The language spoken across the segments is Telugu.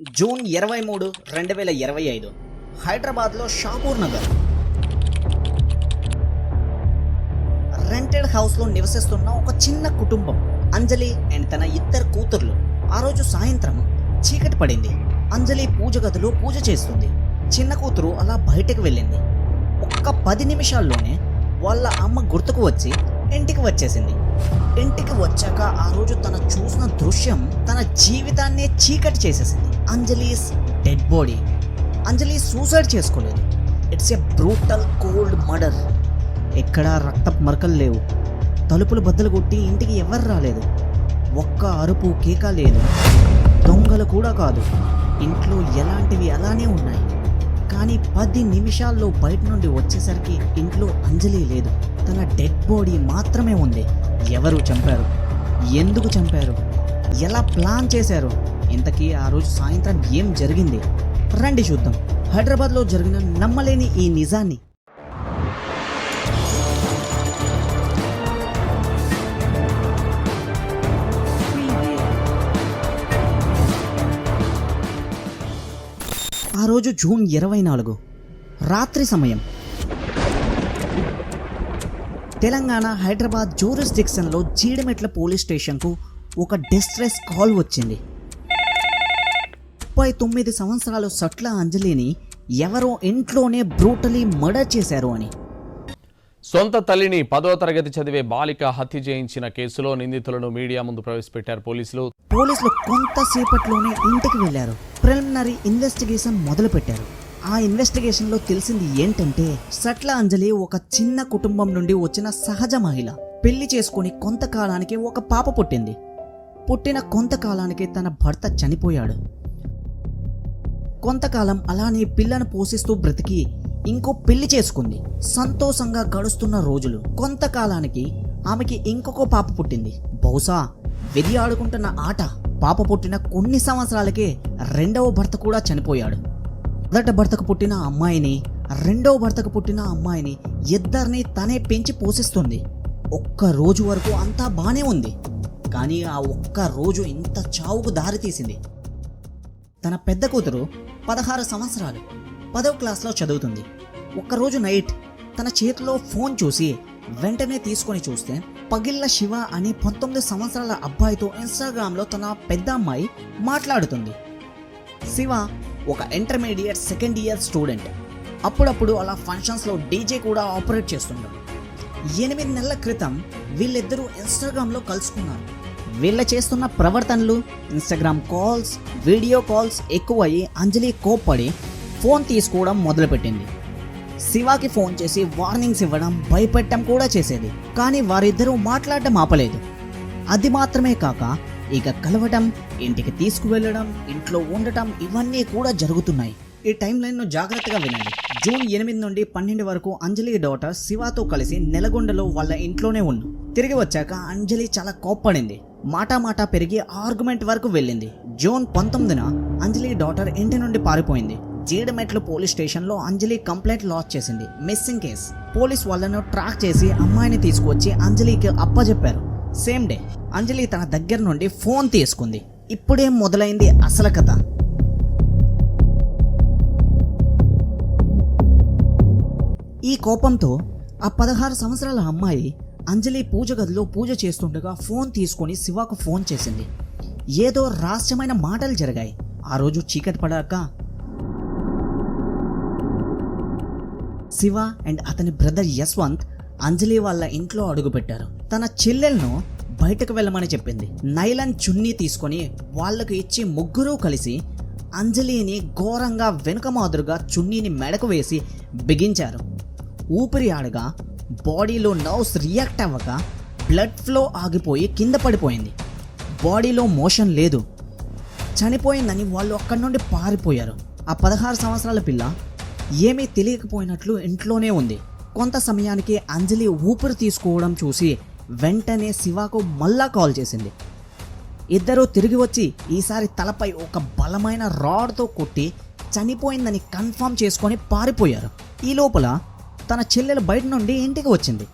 జూన్ ఇరవై మూడు రెండు వేల ఇరవై ఐదు. హైదరాబాద్లో షాపూర్ నగర్. రెంటెడ్ హౌస్లో నివసిస్తున్న ఒక చిన్న కుటుంబం. అంజలి అండ్ తన ఇద్దరు కూతుర్లు. ఆ రోజు సాయంత్రం చీకటి పడింది. అంజలి పూజ గదిలో పూజ చేస్తుంది. చిన్న కూతురు అలా బయటకు వెళ్ళింది. ఒక్క పది నిమిషాల్లోనే వాళ్ళ అమ్మ గుర్తుకు వచ్చి ఇంటికి వచ్చేసింది. ఇంటికి వచ్చాక ఆ రోజు తన చూసిన దృశ్యం తన జీవితాన్నే చీకటి చేసేసింది. Anjali's dead body Anjali suicide చేసుకోలేదు it's a brutal cold murder ఎక్కడా రక్తపు మరకలు లేవు. తలుపులు బద్దలు కొట్టి ఇంటికి ఎవరు రాలేదు. ఒక్క అరుపు కేక లేదు. దొంగలు కూడా కాదు. ఇంట్లో ఎలాంటివి అలానే ఉన్నాయి. కానీ పది నిమిషాల్లో బయట నుండి వచ్చేసరికి ఇంట్లో అంజలి లేదు. తన డెడ్ బాడీ మాత్రమే ఉంది. ఎవరు చంపారు? ఎందుకు చంపారు? ఎలా ప్లాన్ చేశారు? ఇంతకీ ఆ రోజు సాయంత్రం ఏం జరిగింది? రండి చూద్దాం. హైదరాబాద్లో జరిగిన నమ్మలేని ఈ నిజాన్ని. ఆ రోజు జూన్ ఇరవై నాలుగు. రాత్రి సమయం. తెలంగాణ హైదరాబాద్ జూరిస్డిక్షన్లో జీడిమెట్ల పోలీస్ స్టేషన్కు ఒక డిస్ట్రెస్ కాల్ వచ్చింది. ముప్పై తొమ్మిది సంవత్సరాలు సట్ల అంజలిని ఎవరో ఇంట్లోనే బ్రూటలీ మర్డర్ చేశారు అని. సొంత తల్లిని పదో తరగతి చదివే బాలిక హత్య చేయించిన కేసులో నిందితులను మీడియా ముందు ప్రవేశపెట్టారు పోలీసులు. పోలీసులు కొంతసేపట్లోనే ఇంటికి వెళ్ళారు ప్రిలిమినరీ ఇన్వెస్టిగేషన్ మొదలుపెట్టారు. ఆ ఇన్వెస్టిగేషన్లో తెలిసింది ఏంటంటే సట్ల అంజలి ఒక చిన్న కుటుంబం నుండి వచ్చిన సహజ మహిళ. పెళ్ళి చేసుకుని కొంతకాలానికి ఒక పాప పుట్టింది. పుట్టిన కొంతకాలానికి తన భర్త చనిపోయాడు. కొంతకాలం అలానే పిల్లను పోషిస్తూ బ్రతికి ఇంకో పెళ్ళి చేసుకుంది. సంతోషంగా గడుస్తున్న రోజులు. కొంతకాలానికి ఆమెకి ఇంకొక పాప పుట్టింది. బహుశా వెది ఆడుకుంటున్న ఆట. పాప పుట్టిన కొన్ని సంవత్సరాలకే రెండవ భర్త కూడా చనిపోయాడు. మొదట భర్తకు పుట్టిన అమ్మాయిని రెండవ భర్తకు పుట్టిన అమ్మాయిని ఇద్దరిని తనే పెంచి పోషిస్తుంది. ఒక్క రోజు వరకు అంతా బానే ఉంది. కానీ ఆ ఒక్క రోజు ఇంత చావుకు దారితీసింది తన పెద్ద కూతురు పదహారు సంవత్సరాలు పదవ క్లాస్లో చదువుతుంది. ఒక్కరోజు నైట్ తన చేతిలో ఫోన్ చూసి వెంటనే తీసుకొని చూస్తే పగిళ్ళ శివ అనే పంతొమ్మిది సంవత్సరాల అబ్బాయితో ఇన్స్టాగ్రామ్లో తన పెద్ద అమ్మాయి మాట్లాడుతుంది. శివ ఒక ఇంటర్మీడియట్ సెకండ్ ఇయర్ స్టూడెంట్. అప్పుడప్పుడు అలా ఫంక్షన్స్లో డీజే కూడా ఆపరేట్ చేస్తుంటాడు. ఎనిమిది నెలల క్రితం వీళ్ళిద్దరూ ఇన్స్టాగ్రామ్లో కలుసుకున్నారు. వీళ్ళ చేస్తున్న ప్రవర్తనలు ఇన్స్టాగ్రామ్ కాల్స్ వీడియో కాల్స్ ఎక్కువయ్యి అంజలి కోప్పడి ఫోన్ తీసుకోవడం మొదలుపెట్టింది. శివాకి ఫోన్ చేసి వార్నింగ్స్ ఇవ్వడం భయపెట్టడం కూడా చేసేది. కానీ వారిద్దరూ మాట్లాడటం ఆపలేదు. అది మాత్రమే కాక ఇక కలవటం ఇంటికి తీసుకువెళ్ళడం ఇంట్లో ఉండటం ఇవన్నీ కూడా జరుగుతున్నాయి. ఈ టైం లైన్ను జాగ్రత్తగా వినండి. జూన్ ఎనిమిది నుండి పన్నెండు వరకు అంజలి డాటర్ శివాతో కలిసి నెలగొండలో వాళ్ళ ఇంట్లోనే ఉంది తిరిగి వచ్చాక అంజలి చాలా కోప్పడింది. మాటా మాటా పెరిగి ఆర్గ్యుమెంట్ వరకు వెళ్ళింది. జూన్ పంతొమ్మిదిన అంజలి డాటర్ ఇంటి నుండి పారిపోయింది. జీడమెట్లు పోలీస్ స్టేషన్లో అంజలి కంప్లైంట్ లాస్ చేసింది. Missing case. పోలీస్ వాళ్ళను ట్రాక్ చేసి అమ్మాయిని తీసుకువచ్చి అంజలికి అప్పజెప్పారు. సేమ్ డే అంజలి తన దగ్గర నుండి ఫోన్ తీసుకుంది. ఇప్పుడే మొదలైంది అసలు కథ. ఈ కోపంతో ఆ పదహారు సంవత్సరాల అమ్మాయి అంజలి పూజ గదిలో పూజ చేస్తుండగా ఫోన్ తీసుకొని శివకు ఫోన్ చేసింది. ఏదో రహస్యమైన మాటలు జరిగాయి. ఆ రోజు చీకటి పడాక శివ అండ్ అతని బ్రదర్ యశ్వంత్ అంజలి వాళ్ళ ఇంట్లో అడుగుపెట్టారు తన చెల్లెలను బయటకు వెళ్ళమని చెప్పింది. నైలన్ చున్నీ తీసుకొని వాళ్ళకు ఇచ్చి ముగ్గురు కలిసి అంజలిని ఘోరంగా వెనుక మాదిరిగా చున్నీని మెడకు వేసి బిగించారు. ఊపిరి ఆడగా బాడీలో నర్వ్స్ రియాక్ట్ అవ్వక బ్లడ్ ఫ్లో ఆగిపోయి కింద పడిపోయింది. బాడీలో మోషన్ లేదు. చనిపోయిందని వాళ్ళు అక్కడి నుండి పారిపోయారు. ఆ పదహారు సంవత్సరాల పిల్ల ఏమీ తెలియకపోయినట్లు ఇంట్లోనే ఉంది. కొంత సమయానికి అంజలి ఊపిరి తీసుకోవడం చూసి వెంటనే శివకు మళ్ళా కాల్ చేసింది. ఇద్దరూ తిరిగి వచ్చి ఈసారి తలపై ఒక బలమైన రాడ్తో కొట్టి చనిపోయిందని కన్ఫర్మ్ చేసుకొని పారిపోయారు. ఈ లోపల తన చెల్లెలు బయట నుండి ఇంటికి వచ్చింది.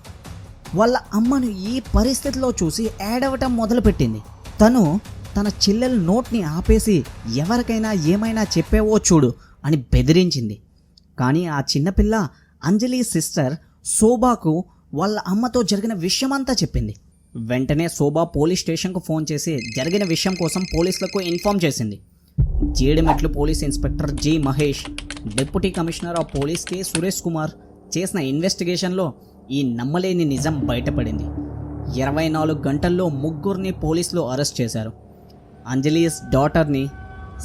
వాళ్ళ అమ్మను ఈ పరిస్థితిలో చూసి ఏడవటం మొదలుపెట్టింది. తను తన చెల్లెల నోట్ని ఆపేసి ఎవరికైనా ఏమైనా చెప్పేవో చూడు అని బెదిరించింది. కానీ ఆ చిన్నపిల్ల అంజలి సిస్టర్ శోభాకు వాళ్ళ అమ్మతో జరిగిన విషయమంతా చెప్పింది. వెంటనే శోభా పోలీస్ స్టేషన్కు ఫోన్ చేసి జరిగిన విషయం కోసం పోలీసులకు ఇన్ఫామ్ చేసింది. Jeedimetla police inspector G Mahesh deputy commissioner of police K Suresh Kumar చేసిన ఇన్వెస్టిగేషన్లో ఈ నమ్మలేని నిజం బయటపడింది. ఇరవై నాలుగు గంటల్లో ముగ్గురిని పోలీసులు అరెస్ట్ చేశారు. అంజలీస్ డాటర్ని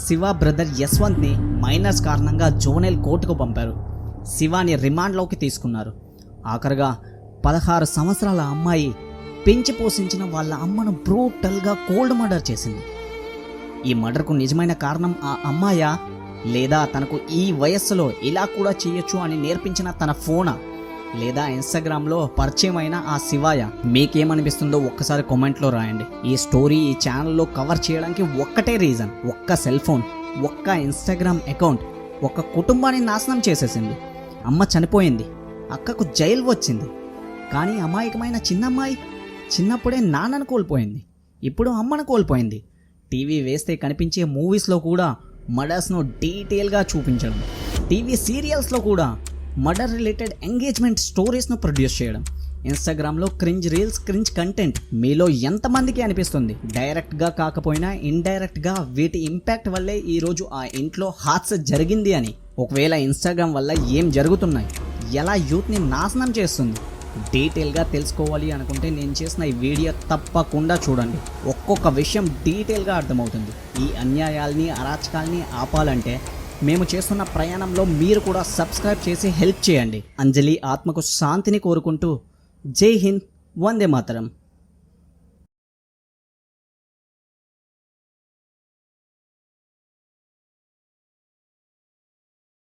శివ బ్రదర్ యశ్వంత్ని మైనర్స్ కారణంగా జోనెల్ కోర్టుకు పంపారు. శివాని రిమాండ్లోకి తీసుకున్నారు. ఆఖరుగా పదహారు సంవత్సరాల అమ్మాయి పెంచి పోషించిన వాళ్ళ అమ్మను బ్రూటల్గా కోల్డ్ మర్డర్ చేసింది. ఈ మర్డర్కు నిజమైన కారణం ఆ అమ్మాయా? లేదా తనకు ఈ వయస్సులో ఇలా కూడా చేయొచ్చు అని నేర్పించిన తన ఫోనా? లేదా ఇన్స్టాగ్రామ్లో పరిచయం అయిన ఆ శివాయ? మీకేమనిపిస్తుందో ఒక్కసారి కామెంట్లో రాయండి. ఈ స్టోరీ ఈ ఛానల్లో కవర్ చేయడానికి ఒక్కటే రీజన్ ఒక్క సెల్ ఫోన్ ఒక్క ఇన్స్టాగ్రామ్ అకౌంట్ ఒక్క కుటుంబాన్ని నాశనం చేసేసింది. అమ్మ చనిపోయింది అక్కకు జైలు వచ్చింది. కానీ అమాయకమైన చిన్నమ్మాయి చిన్నప్పుడే నాన్నను కోల్పోయింది ఇప్పుడు అమ్మను కోల్పోయింది. టీవీ వేస్తే కనిపించే మూవీస్లో కూడా మర్డర్స్ను డీటెయిల్గా చూపించడం టీవీ సీరియల్స్లో కూడా మర్డర్ రిలేటెడ్ ఎంగేజ్మెంట్ స్టోరీస్ను ప్రొడ్యూస్ చేయడం. ఇన్స్టాగ్రామ్లో క్రింజ్ రీల్స్ క్రింజ్ కంటెంట్ మీలో ఎంతమందికి అనిపిస్తుంది? డైరెక్ట్గా కాకపోయినా ఇండైరెక్ట్గా వీటి ఇంపాక్ట్ వల్లే ఈరోజు ఆ ఇంట్లో హాత్స జరిగింది అని. ఒకవేళ ఇన్స్టాగ్రామ్ వల్ల ఏం జరుగుతున్నాయి? ఎలా యూత్ని నాశనం చేస్తుంది? డీటెయిల్గా తెలుసుకోవాలి అనుకుంటే నేను చేసిన ఈ వీడియో తప్పకుండా చూడండి. ఒక్కొక్క విషయం డీటెయిల్గా అర్థమవుతుంది. ఈ అన్యాయాల్ని అరాచకాల్ని ఆపాలంటే మేము చేస్తున్న ప్రయాణంలో మీరు కూడా సబ్స్క్రైబ్ చేసి హెల్ప్ చేయండి. అంజలి ఆత్మకు శాంతిని కోరుకుంటూ జై హింద్ వందే మాతరం.